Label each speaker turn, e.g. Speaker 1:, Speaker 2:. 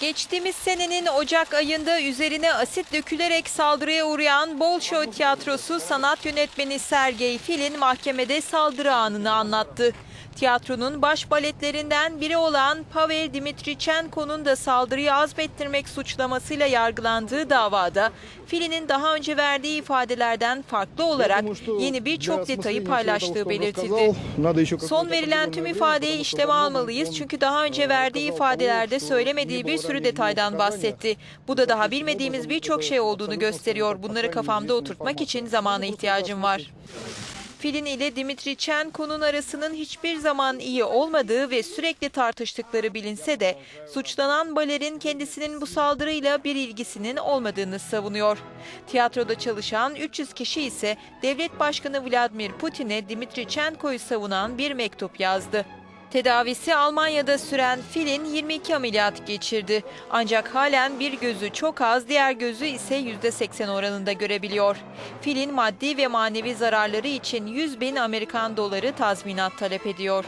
Speaker 1: Geçtiğimiz senenin Ocak ayında üzerine asit dökülerek saldırıya uğrayan Bolshoi Tiyatrosu sanat yönetmeni Sergey Filin mahkemede saldırı anını anlattı. Tiyatronun baş baletlerinden biri olan Pavel Dimitrichenko'nun da saldırıyı azmettirmek suçlamasıyla yargılandığı davada Filin'in daha önce verdiği ifadelerden farklı olarak yeni birçok detayı paylaştığı belirtildi. Son verilen tüm ifadeyi işleme almalıyız çünkü daha önce verdiği ifadelerde söylemediği bir sürü detaydan bahsetti. Bu da daha bilmediğimiz birçok şey olduğunu gösteriyor. Bunları kafamda oturtmak için zamana ihtiyacım var. Filin ile Dimitri Chenko'nun arasının hiçbir zaman iyi olmadığı ve sürekli tartıştıkları bilinse de suçlanan balerin kendisinin bu saldırıyla bir ilgisinin olmadığını savunuyor. Tiyatroda çalışan 300 kişi ise devlet başkanı Vladimir Putin'e Dimitri Chenko'yu savunan bir mektup yazdı. Tedavisi Almanya'da süren Filin 22 ameliyat geçirdi. Ancak halen bir gözü çok az, diğer gözü ise %80 oranında görebiliyor. Filin maddi ve manevi zararları için 100 bin Amerikan doları tazminat talep ediyor.